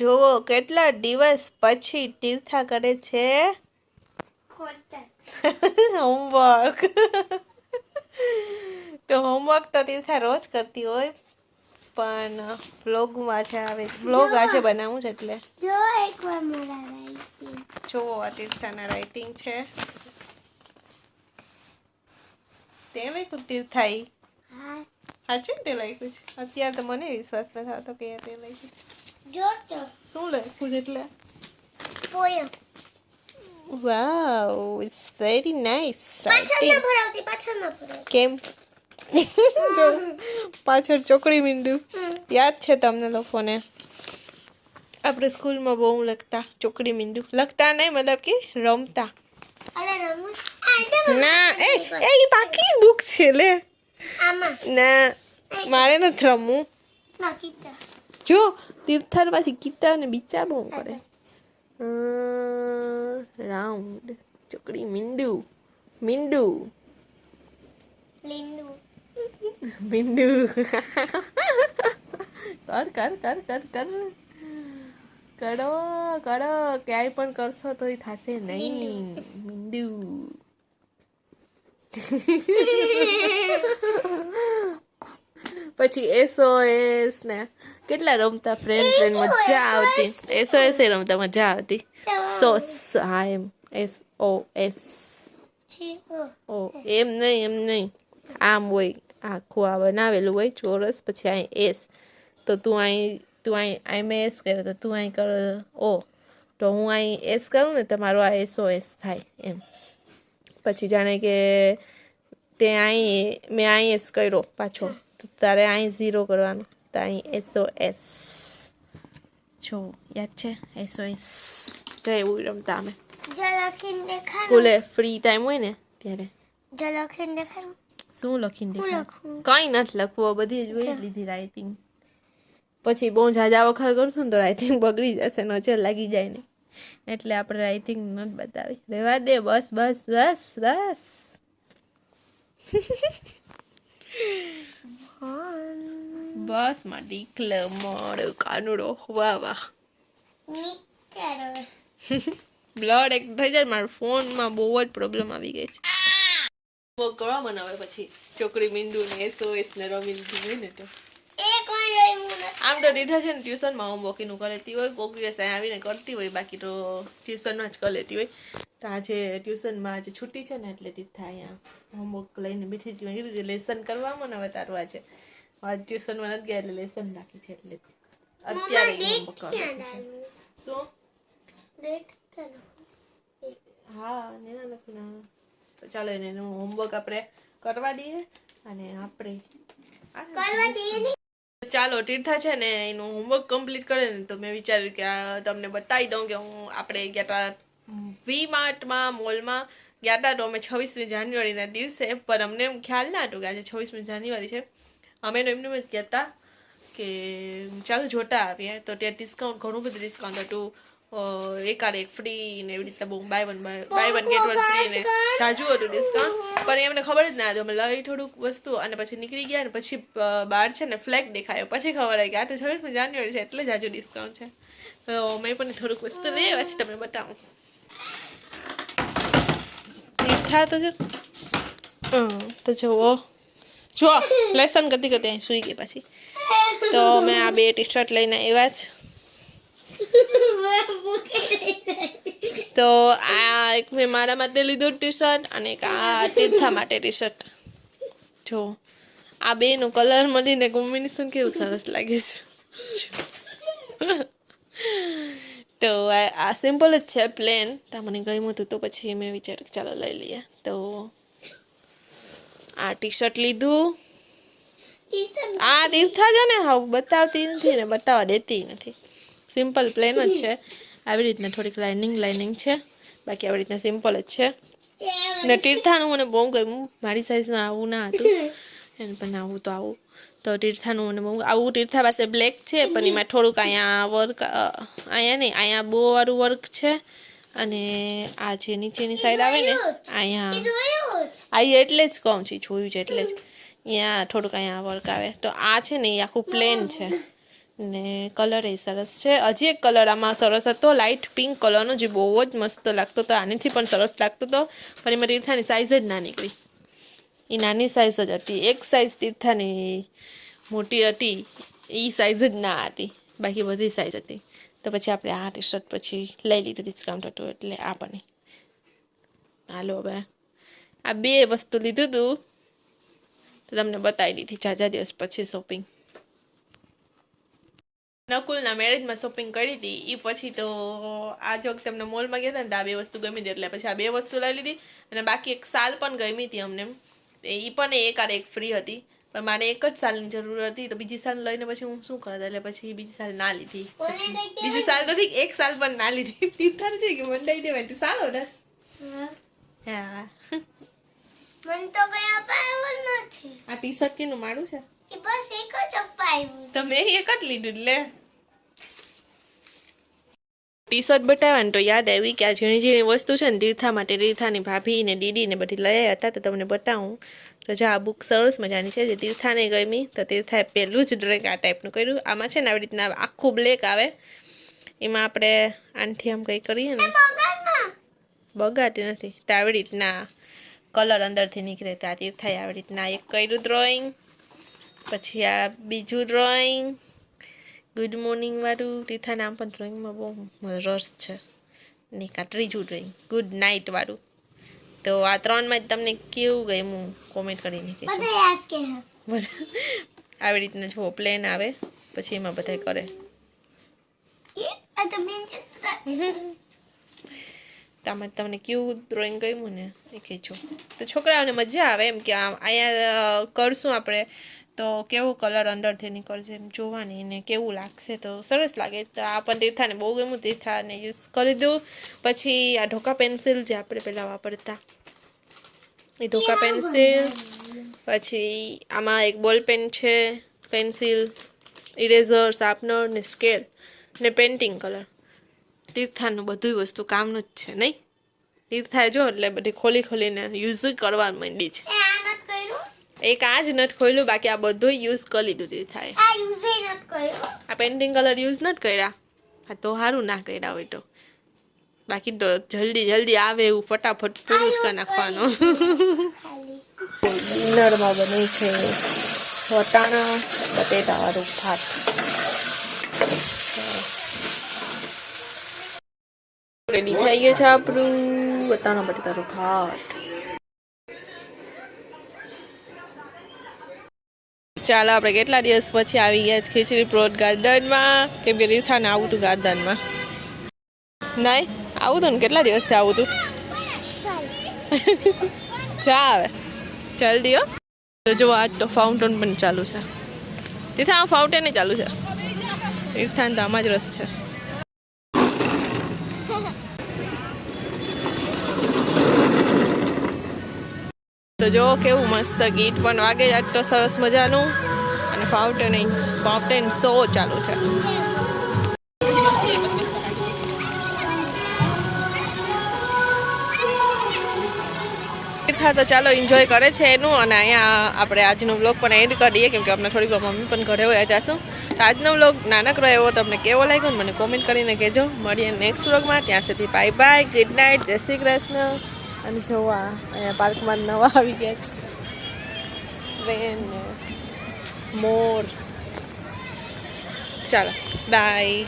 જોવો કેટલા દિવસ પછી તીર્થા કરે છે? હોમવર્ક. તો હોમવર્ક તો તીર્થા રોજ કરતી હોય પણ બ્લોગમાં આજે આવે બ્લોગ આજે બનાવું છે એટલે. જો એકવાર જોવો આ તીર્થાના રાઇટિંગ છે. તે લખ્યું તીર્થાઈ સાચું ને તે લખ્યું છે? અત્યારે તો મને વિશ્વાસ નથી થતો કે તે લખ્યું છે. શું લખ્યું છે એટલે? Poem. Wow it's very nice પાછળ ન ભરાવતી પાછળ ન ભરાવતી. કેમ? જો પાછળ ચોકડી મીંડું. યાદ છે તમને લોકોને? આપણે સ્કૂલમાં બહુ લખતા ચોકડી મીંડું. લખતા નહીં મતલબ કે રમતા. ના એ એ બાકી બુક છે લે. ના મારે નથી રમવું. જો તીર્થાર પાછી ગીતા અને બીચા બહુ કરે રાઉન્ડ ચોકડી મીંડું મીંડું લીંડુ મીંડું કર કર કર કર કર કરો કરો ક્યાંય પણ કરશો તોય થશે નહીં મીંડું પછી એસઓએસ ને કેટલા રમતા ફ્રેન્ડ ફ્રેન્ડ મજા આવતી. એસઓએસ એ રમતા મજા આવતી. સોસ હા એમ. એસ ઓ એસ ઓ એમ નહીં એમ નહીં. આમ હોય આખું આ બનાવેલું હોય ચોરસ પછી અહીં એસ. તો તું અહીં તું અહીં અહીં મેં એસ કર્યો તો તું અહીં કર ઓ. તો હું અહીં એસ કરું ને તમારો આ એસ ઓ એસ થાય એમ. પછી જાણે કે તે અહીં મેં અહીં એસ કર્યો પાછો. તો તારે અહીં ઝીરો કરવાનું. તો અહીં એસો એસ જો યાદ છે એસો એસ જો એવું રમતા અમે સ્કૂલે ફ્રી ટાઈમ હોય ને ત્યારે શું લખીને હું દેખાડ કઈ નથી લખવું બધી જ હોય લીધી રાઇટિંગ પછી બહુ ઝાઝા વખત કરશું ને તો રાઇટિંગ બગડી જશે નજર લાગી જાય ને એટલે આપણે રાઇટિંગ નથી બતાવી રહેવા દે બસ બસ બસ બસ બસમાં ડીકલ મળ કાનુડો. વાહ વાહ. બ્લડ એક થઈ જાય મારા ફોનમાં બહુ જ પ્રોબ્લેમ આવી ગઈ છે. બહુ કરવા બનાવે પછી. છોકરી મીંડું ને એસઓએસ ને રમીન હોય ને તો. આમ તો દીધા છે ને ટ્યુશનમાં હોમવર્ક એનું કરી લેતી હોય કોક દિવસ અહીં આવીને કરતી હોય બાકી તો ટ્યુશનમાં જ કરી લેતી હોય. તો આજે ટ્યુશનમાં આજે છુટ્ટી છે ને એટલે દીધા અહીંયા. હોમવર્ક લઈને બેઠી જ મેં કીધું લેસન કરવામાં ને હવે તારું આજે. આજ ટ્યુશનમાં નથી ગયા એટલે લેસન બાકી છે એટલે અત્યારે હોમવર્ક છે શું ડેટ હા નેના લખી ના તો ચાલો એને એનું હોમવર્ક આપણે કરવા દઈએ અને આપણે કરવા દઈએ ચાલો તીર્થા છે ને એનું હોમવર્ક કમ્પ્લીટ કરે ને તો મેં વિચાર્યું કે આ તમને બતાવી દઉં કે હું આપણે ગયા હતા વી માર્ટમાં મોલમાં ગયા હતા તો અમે છવ્વીસમી જાન્યુઆરીના દિવસે પણ અમને એમ ખ્યાલ ના હતું કે આજે છવ્વીસમી જાન્યુઆરી છે. અમે એમને જ કહેતા કે ચાલો જોતા આવીએ. તો ત્યાં ડિસ્કાઉન્ટ ઘણું બધું ડિસ્કાઉન્ટ હતું. એકાદ એક ફ્રી ને એવી રીતે બહુ buy one buy one get one free ને જાજુ હતું ડિસ્કાઉન્ટ પણ એમને ખબર જ ના હતી. અમે લઈ થોડુંક વસ્તુ અને પછી નીકળી ગયા અને પછી બહાર છે ને ફ્લેગ દેખાયો. પછી ખબર આવી કે આ તો છવ્વીસમી જાન્યુઆરી છે, એટલે જાજુ ડિસ્કાઉન્ટ છે. તો મેં પણ થોડુંક વસ્તુ લઈ આવ્યા છે, તમને બતાવું. મીઠા તો જો. તો જુઓ. જુઓ લેસન કરતી કરતી અહીં સૂઈ ગઈ પછી. તો મેં આ બે ટી શર્ટ લઈને આવ્યા જ. તો આ એક મેં મારા માટે લીધું ટી શર્ટ અને એક આ તીર્થા માટે ટી શર્ટ જો, આ બેનો કલર મળીને કોમ્બિનેશન કેવું સરસ લાગે છે. તો આ સિમ્પલ જ છે પ્લેન તો મને ગમ્યું હતું તો પછી મેં વિચાર્યું ચાલો લઈ લઈએ. તો આ ટી શર્ટ લીધું આ તીર્થા છે ને હા બતાવતી નથી ને બતાવવા દેતી નથી. સિમ્પલ પ્લેન જ છે. આવી રીતના થોડીક લાઇનિંગ લાઇનિંગ છે. બાકી આવી રીતના સિમ્પલ જ છે. ને તીર્થાનું મને બહુ ગમ્યું. મારી સાઈઝમાં આવું ના હતું. એને પણ આવું તો આવું. તો તીર્થાનું મને બહુ આવું તીર્થા પાસે બ્લેક છે પણ એમાં થોડુંક અહીંયા વર્ક અહીંયા નહીં અહીંયા બહુ વાળું વર્ક છે. અને આ જે નીચેની સાઈડ આવે ને અહીંયા આ એટલે જ કહું છું, જોયું છે એટલે જ. અહીંયા થોડુંક અહીંયા વર્ક આવે તો આ છે ને એ આખું પ્લેન છે. ને કલર એ સરસ છે. હજી એક કલર આમાં સરસ હતો લાઇટ પિંક કલરનો જે બહુ જ મસ્ત લાગતો હતો. આનીથી પણ સરસ લાગતો હતો. પણ એમાં તીર્થાની સાઇઝ જ ના નીકળી એ નાની સાઇઝ જ હતી. એક સાઇઝ તીર્થાની મોટી હતી. એ સાઇઝ જ ના હતી. બાકી બધી સાઇઝ હતી. તો પછી આપણે આ ટી શર્ટ પછી લઈ લીધું ડિસ્કાઉન્ટ હતું એટલે આ પણ હાલો, હવે. આ બે વસ્તુ લીધું હતું તો તમને બતાવી દીધી ચાર દિવસ પછી શોપિંગ નકુલના મેરેજમાં શોપિંગ કરી હતી. એ પછી તો આ જો તમને મોલમાં ગયા હતા ને આ બે વસ્તુ ગમી હતી. એટલે પછી આ બે વસ્તુ લઈ લીધી. અને બાકી એક સાલ પણ ગમી હતી અમને. એ પણ એક આર એક ફ્રી હતી. પણ મારે એક જ સાલની જરૂર હતી. તો બીજી સાલ લઈને પછી હું શું કરતા? એટલે પછી બીજી સાલ ના લીધી. બીજી સાલ તો ઠીક એક સાલ પણ ના લીધી. તીર્થર છે કે મને દઈ દેવાય તું સારો ને? હા. મને તો કઈ અપાયું નથી. આ ટી શર્ટ કેનું મારું છે? એ બસ એક જ અપાયું તમે એક જ લીધું લે. ટી શર્ટ બતાવ્યા ને તો યાદ આવી કે આ ઝીણી ઝીણી વસ્તુ છે ને તીર્થા માટે તીર્થાની ભાભી ને દીદી ને બધી લઈ હતા તો તમને બતાવું. તો જો આ બુક સરસ મજાની છે જે તીર્થાને ગમી તો તીર્થાએ પહેલું જ ડ્રોઈંગ આ ટાઈપનું કર્યું. આમાં છે ને આવી રીતના આખું બ્લેક આવે. એમાં આપણે આનથી આમ કંઈ કરીએ ને. બગાડતી નથી. તો આવી રીતના કલર અંદરથી નીકળે તો આ થાય આવી રીતના. એક કર્યું ડ્રોઈંગ પછી આ બીજું ડ્રોઈંગ ગુડ મોર્નિંગવાળું તીર્થા નામ પણ ડ્રોઈંગમાં બહુ રસ છે. ને આ ત્રીજું ડ્રોઈંગ ગુડ નાઇટવાળું તો આ ત્રણમાં જ તમને કેવું ગયું કોમેન્ટ કરીને કહેજો. બધા યાદ કે હે. બધા આવી રીતના જુઓ પ્લેન આવે પછી એમાં બધા કરે. તમે તમને કેવું ડ્રોઈંગ ગમ્યું ને એ કહેજો. તો છોકરાઓને મજા આવે એમ કે આમ અહીંયા કરશું આપણે. તો કેવો કલર અંદરથી નીકળશે એમ જોવાની ને કેવું લાગશે તો સરસ લાગે. તો આ પણ તીર્થાને બહુ ગમ્યું. તીર્થાને યુઝ કરી દઉં. પછી આ ઢોકા પેન્સિલ જે આપણે પહેલાં વાપરતા. એ ઢોકા પેન્સિલ પછી આમાં એક બોલ પેન છે પેન્સિલ ઇરેઝર શાર્પનર ને સ્કેલ ને પેન્ટિંગ કલર તીર્થાનું બધું વસ્તુ કામનું જ છે નહીં? તીર્થા જો એટલે બધી ખોલી ખોલીને યુઝ કરવા માંડી છે. એક આ જ નથી ખોલ્યું બાકી આ બધું યુઝ કરી લીધું તીર્થાએ. આ પેન્ટિંગ કલર યુઝ નથી કર્યા? આ તો સારું ના કર્યા હોય તો. બાકી તો જલ્દી જલ્દી આવે એવું ફટાફટ પુરુષ કરી નાખવાનો. ડિનરમાં બને છે વટાણા બટેટાવાળું ભાત. થઈ ગયું છે આપણું બતાનો પછી તારો ભાત ચાલો, આપણે કેટલા દિવસ પછી આવી ગયા છે ખીચડી પ્લોટ ગાર્ડનમાં? કેમ કે રીથાને આવું હતું ગાર્ડનમાં. નહીં? આવું હતું ને કેટલા દિવસથી આવું હતું ચા આવે જલ્દી હો. જો આજ તો ફાઉન્ટેન પણ ચાલુ છે. રીથા ફાઉન્ટેન ચાલુ છે. રીથાને તો આમાં જ રસ છે. જો કેવું મસ્ત ગીત પણ વાગે આજ તો સરસ મજાનું. અને ફાઉન્ટેન ફાઉન્ટેન શો ચાલુ છે. તીર્થા તો ચાલો એન્જોય કરે છે એનું. અને અહીંયા આપણે આજનો વ્લોગ પણ એન્ડ કરીએ કેમકે અમને થોડીક મમ્મી પણ ઘરે હોય જશું તો આજનો વ્લોગ નાનકડો એવો તમને કેવો લાગ્યો, મને કોમેન્ટ કરીને કહેજો. મળીએ નેક્સ્ટ વ્લોગમાં ત્યાં સુધી બાય બાય ગુડ નાઇટ જય શ્રી કૃષ્ણ. અને જોવા અહીંયા પાર્કમાં નવા આવી ગયા છે. One more. ચાલો બાય